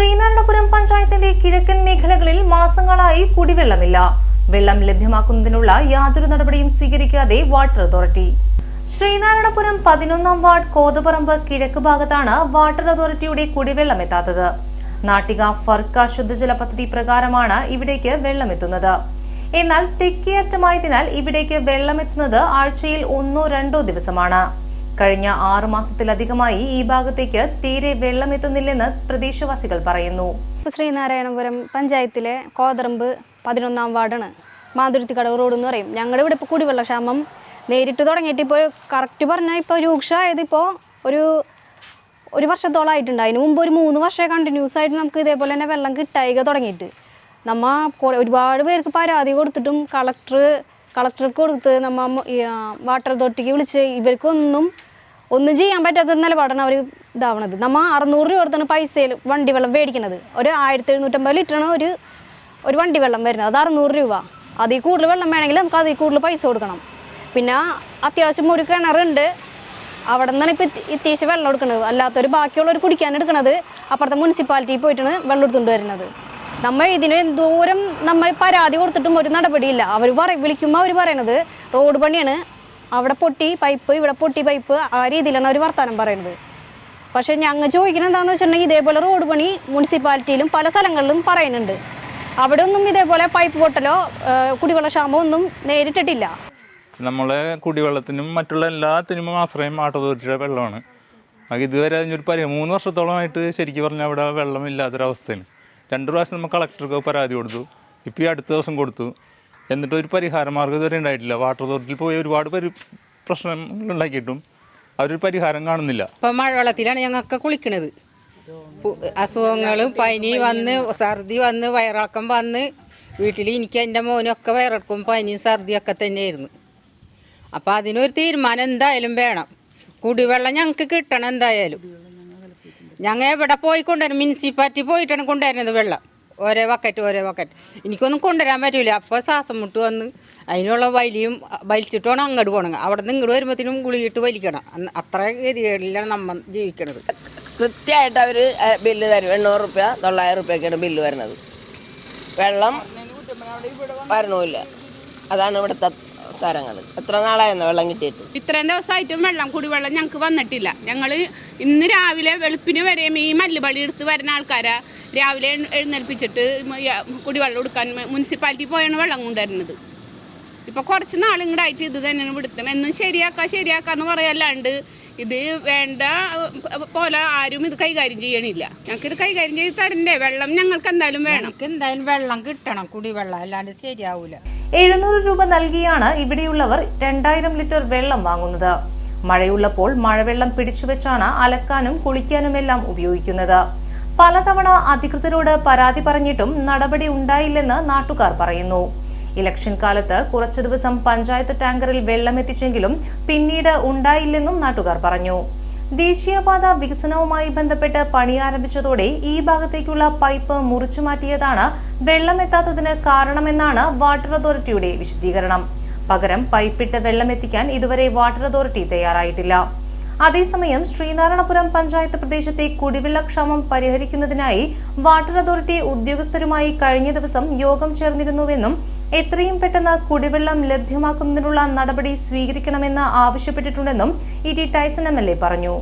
ശ്രീനാരായണപുരം പഞ്ചായത്തിന്റെ കിഴക്കൻ മേഖലകളിൽ മാസങ്ങളായി കുടിവെള്ളമില്ല. വെള്ളം ലഭ്യമാക്കുന്നതിനുള്ള യാതൊരു നടപടിയും സ്വീകരിക്കാതെ വാട്ടർ അതോറിറ്റി. ശ്രീനാരായണപുരം പതിനൊന്നാം വാർഡ് കോതപറമ്പ് കിഴക്ക് ഭാഗത്താണ് വാട്ടർ അതോറിറ്റിയുടെ കുടിവെള്ളം എത്താത്തത്. നാട്ടിക ഫർക്ക ശുദ്ധജല പദ്ധതി പ്രകാരമാണ് ഇവിടേക്ക് വെള്ളമെത്തുന്നത്. എന്നാൽ തെക്കേയറ്റമായതിനാൽ ഇവിടേക്ക് വെള്ളമെത്തുന്നത് ആഴ്ചയിൽ ഒന്നോ രണ്ടോ ദിവസമാണ്. കഴിഞ്ഞ ആറു മാസത്തിലധികമായി ഈ ഭാഗത്തേക്ക് തീരെ വെള്ളമെത്തുന്നില്ലെന്ന് പ്രദേശവാസികൾ പറയുന്നു. ശ്രീനാരായണപുരം പഞ്ചായത്തിലെ കോതറമ്പ് പതിനൊന്നാം വാർഡാണ്. മാതുരുത്തിക്കടവ് റോഡ് എന്ന് പറയും. ഞങ്ങളുടെ ഇവിടെ ഇപ്പോൾ കുടിവെള്ള ക്ഷാമം നേരിട്ട് തുടങ്ങിയിട്ട് ഇപ്പോൾ കറക്റ്റ് പറഞ്ഞാൽ ഇപ്പോൾ രൂക്ഷമായത് ഇപ്പോൾ ഒരു ഒരു വർഷത്തോളമായിട്ടുണ്ട് അതിന് മുമ്പ് ഒരു മൂന്ന് വർഷമേ കണ്ടിന്യൂസ് ആയിട്ട് നമുക്ക് ഇതേപോലെ തന്നെ വെള്ളം കിട്ടായിക തുടങ്ങിയിട്ട്. നമ്മൾ ഒരുപാട് പേർക്ക് പരാതി കൊടുത്തിട്ടും കളക്ടർ കളക്ടർക്ക് കൊടുത്ത് നമ്മ വാട്ടർ അതോറിറ്റിക്ക് വിളിച്ച് ഇവർക്കൊന്നും ഒന്നും ചെയ്യാൻ പറ്റാത്ത നിലപാടാണ് അവർ ഇതാവണത്. നമ്മൾ അറുന്നൂറ് രൂപ കൊടുത്താണ് പൈസയിൽ വണ്ടി വെള്ളം മേടിക്കുന്നത് ഒരു ആയിരത്തി എഴുന്നൂറ്റമ്പത് ലിറ്ററാണ് ഒരു ഒരു വണ്ടി വെള്ളം വരുന്നത്. അത് അറുന്നൂറ് രൂപ. അതിൽ കൂടുതൽ വെള്ളം വേണമെങ്കിൽ നമുക്ക് അതിൽ കൂടുതൽ പൈസ കൊടുക്കണം. പിന്നെ അത്യാവശ്യം ഒരു കിണറുണ്ട്. അവിടെ നിന്നാണ് ഇപ്പോൾ ഇത്യാവശ്യം വെള്ളം എടുക്കുന്നത് അല്ലാത്തൊരു ബാക്കിയുള്ളവർ കുടിക്കാൻ എടുക്കുന്നത് അപ്പുറത്തെ മുനിസിപ്പാലിറ്റിയിൽ പോയിട്ടാണ് വെള്ളം എടുത്തുകൊണ്ട് വരുന്നത്. നമ്മൾ ഇതിന് എന്തോരം നമ്മൾ പരാതി കൊടുത്തിട്ടും ഒരു നടപടിയില്ല. അവർ പറ വിളിക്കുമ്പോൾ അവർ പറയണത് റോഡ് പണിയാണ്. അവിടെ പൊട്ടി പൈപ്പ് ഇവിടെ പൊട്ടി പൈപ്പ് ആ രീതിയിലാണ് അവർ വർത്തമാനം പറയുന്നത് പക്ഷേ ഞങ്ങൾ ചോദിക്കുന്നത് എന്താണെന്ന് വെച്ചിട്ടുണ്ടെങ്കിൽ ഇതേപോലെ റോഡ് പണി മുനിസിപ്പാലിറ്റിയിലും പല സ്ഥലങ്ങളിലും പറയുന്നുണ്ട്. അവിടെ ഒന്നും ഇതേപോലെ പൈപ്പ് പൊട്ടലോ കുടിവെള്ള ക്ഷാമോ ഒന്നും നേരിട്ടിട്ടില്ല. നമ്മളെ കുടിവെള്ളത്തിനും മറ്റുള്ള എല്ലാത്തിനും ആശ്രയം വാട്ടർ അതോറിറ്റിയുടെ വെള്ളമാണ് ഇതുവരെ അതിനൊരു പരി മൂന്ന് വർഷത്തോളമായിട്ട് ശരിക്കും പറഞ്ഞാൽ അവിടെ വെള്ളമില്ലാത്തൊരവസ്ഥയാണ്. രണ്ട് പ്രാവശ്യം നമ്മൾ കളക്ടർക്ക് പരാതി കൊടുത്തു. ഇപ്പോൾ ഈ അടുത്ത ദിവസം കൊടുത്തു. എന്നിട്ട് ഒരു പരിഹാര മാർഗം ഇതുവരെ ഉണ്ടായിട്ടില്ല. വാട്ടർ അതോറിറ്റിയിൽ പോയി ഒരുപാട് പരി പ്രശ്നങ്ങൾ ഉണ്ടാക്കിയിട്ടും അവരൊരു പരിഹാരം കാണുന്നില്ല. ഇപ്പം മഴവെള്ളത്തിലാണ് ഞങ്ങൾക്ക് കുളിക്കണത്. അസുഖങ്ങളും പനി വന്ന് ഛർദി വന്ന് വയറിളക്കം വന്ന് വീട്ടിൽ എനിക്ക് എന്റെ മോനൊക്കെ വയറിളക്കും പനിയും ഛർദിയൊക്കെ തന്നെയായിരുന്നു. അപ്പോൾ അതിനൊരു തീരുമാനം എന്തായാലും വേണം. കുടിവെള്ളം ഞങ്ങൾക്ക് കിട്ടണം എന്തായാലും. ഞങ്ങൾ എവിടെ പോയി കൊണ്ടുവരും മുനിസിപ്പാലിറ്റി പോയിട്ടാണ് കൊണ്ടുവരുന്നത് വെള്ളം. ഓരോ വക്കറ്റ് ഓരോ വക്കറ്റ് എനിക്കൊന്നും കൊണ്ടുവരാൻ പറ്റൂല. അപ്പോൾ ശ്വാസം മുട്ട് വന്ന് അതിനുള്ള വലിയും വലിച്ചിട്ട് വേണം അങ്ങോട്ട് പോകണം അവിടെ നിന്ന് ഇങ്ങോട്ട് വരുമ്പോഴത്തേനും ഗുളിയിട്ട് വലിക്കണം. അത്ര ഗതികേടിലാണ് നമ്മൾ ജീവിക്കണത്. കൃത്യമായിട്ട് അവർ ബില്ല് തരും. എണ്ണൂറ് റുപ്യ തൊള്ളായിരം റുപ്യൊക്കെയാണ് ബില്ല് വരുന്നത്. വെള്ളം വരണമില്ല അതാണ് ഇവിടുത്തെ തരങ്ങൾ. എത്ര നാളായിരുന്നു വെള്ളം കിട്ടിയിട്ട്? ഇത്രയും ദിവസമായിട്ടും വെള്ളം കുടിവെള്ളം ഞങ്ങൾക്ക് വന്നിട്ടില്ല. ഞങ്ങൾ ഇന്ന് രാവിലെ വെളുപ്പിന് വരെയും ഈ മല്ലുപള്ളി എടുത്ത് വരുന്ന ആൾക്കാരെ രാവിലെ എഴ്- എഴുന്നേൽപ്പിച്ചിട്ട് കുടിവെള്ളം എടുക്കാൻ മുനിസിപ്പാലിറ്റി പോയാണ് വെള്ളം കൊണ്ടുവരുന്നത്. ഇപ്പോൾ കുറച്ച് നാളിങ്ങടായിട്ട് ഇത് തന്നെയാണ് വിടുത്തണം എന്നും ശരിയാക്കാം ശരിയാക്കാന്ന് പറയല്ലാണ്ട് ഇത് വേണ്ട പോലെ ആരും ഇത് കൈകാര്യം ചെയ്യണില്ല. ഞങ്ങൾക്ക് ഇത് കൈകാര്യം ചെയ്ത് തരണ്ടേ? വെള്ളം ഞങ്ങൾക്ക് എന്തായാലും വേണം. എന്തായാലും വെള്ളം കിട്ടണം കുടിവെള്ളം. അല്ലാണ്ട് ശരിയാവൂല. എഴുന്നൂറ് രൂപ നൽകിയാണ് ഇവിടെയുള്ളവർ രണ്ടായിരം ലിറ്റർ വെള്ളം വാങ്ങുന്നത്. മഴയുള്ളപ്പോൾ മഴവെള്ളം പിടിച്ചുവെച്ചാണ് അലക്കാനും കുളിക്കാനുമെല്ലാം ഉപയോഗിക്കുന്നത്. പലതവണ അധികൃതരോട് പരാതി പറഞ്ഞിട്ടും നടപടി ഉണ്ടായില്ലെന്ന് നാട്ടുകാർ പറയുന്നു. ഇലക്ഷൻ കാലത്ത് കുറച്ചു ദിവസം പഞ്ചായത്ത് ടാങ്കറിൽ വെള്ളമെത്തിച്ചെങ്കിലും പിന്നീട് ഉണ്ടായില്ലെന്നും നാട്ടുകാർ പറഞ്ഞു. ദേശീയപാത വികസനവുമായി ബന്ധപ്പെട്ട് പണി ആരംഭിച്ചതോടെ ഈ ഭാഗത്തേക്കുള്ള പൈപ്പ് മുറിച്ചു മാറ്റിയതാണ് വെള്ളമെത്താത്തതിന് കാരണമെന്നാണ് വാട്ടർ അതോറിറ്റിയുടെ വിശദീകരണം. പകരം പൈപ്പിട്ട് വെള്ളമെത്തിക്കാൻ ഇതുവരെ വാട്ടർ അതോറിറ്റി തയ്യാറായിട്ടില്ല. അതേസമയം ശ്രീനാരായണപുരം പഞ്ചായത്ത് പ്രദേശത്തെ കുടിവെള്ളക്ഷാമം പരിഹരിക്കുന്നതിനായി വാട്ടർ അതോറിറ്റി ഉദ്യോഗസ്ഥരുമായി കഴിഞ്ഞ ദിവസം യോഗം ചേർന്നിരുന്നുവെന്നും എത്രയും പെട്ടെന്ന് കുടിവെള്ളം ലഭ്യമാക്കുന്നതിനുള്ള നടപടി സ്വീകരിക്കണമെന്ന് ആവശ്യപ്പെട്ടിട്ടുണ്ടെന്നും E T Tyson M L A പറഞ്ഞു.